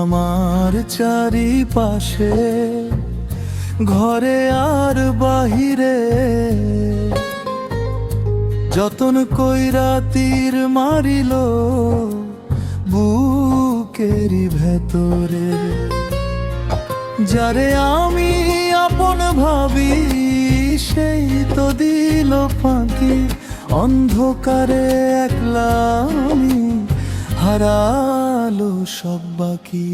আমার চারিপাশে, ঘরে আর বাহিরে। যতন কইরা তীর মারিল বুকেরই ভেতরে, যারে আমি আপন ভাবি, সেই তো দিল ফাঁকি। অন্ধকারে একলা আমি হারালো সব বাকি।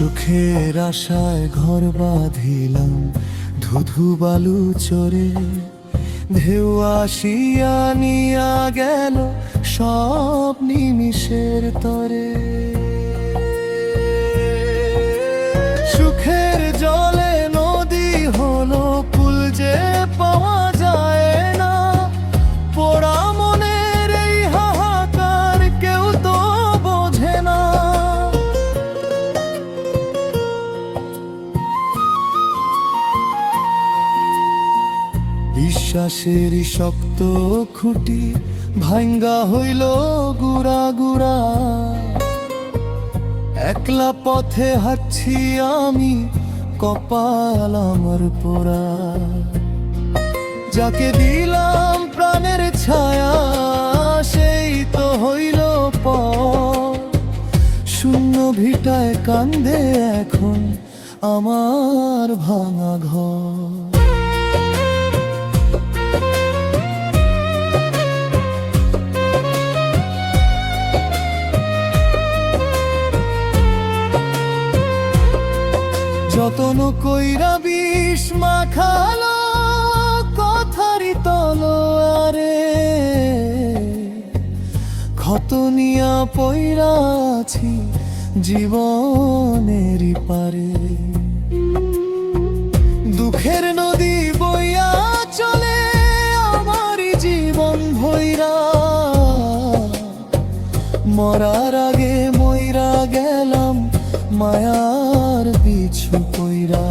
সুখের আশায় ঘর বাঁধিলাম, ধুধু বালু চরে ঢেউ আসিয়া নিয়া গেল সব নিমিষের তরে। সুখের জলে নদী হলো কুল যে পাওয়া বিশ্বাসের শক্ত খুঁটি ভাঙ্গা হইল গুড়া গুড়া। একলা পথে হাঁটছি আমি, কপাল আমার পোড়া। যাকে দিলাম প্রাণের ছায়া, সেই তো হইল পর শূন্য ভিটায় কান্দে এখন আমার ভাঙা ঘর। যতন কইরা বিষ মাখালো, কথারি তলোয়ারে ক্ষত পইরা পইরাছি জীবনেরই পারে। দুঃখের নদী বইয়া চলে আমারই জীবন ভৈরা। মরার আগে মায়ার পিছু কইরা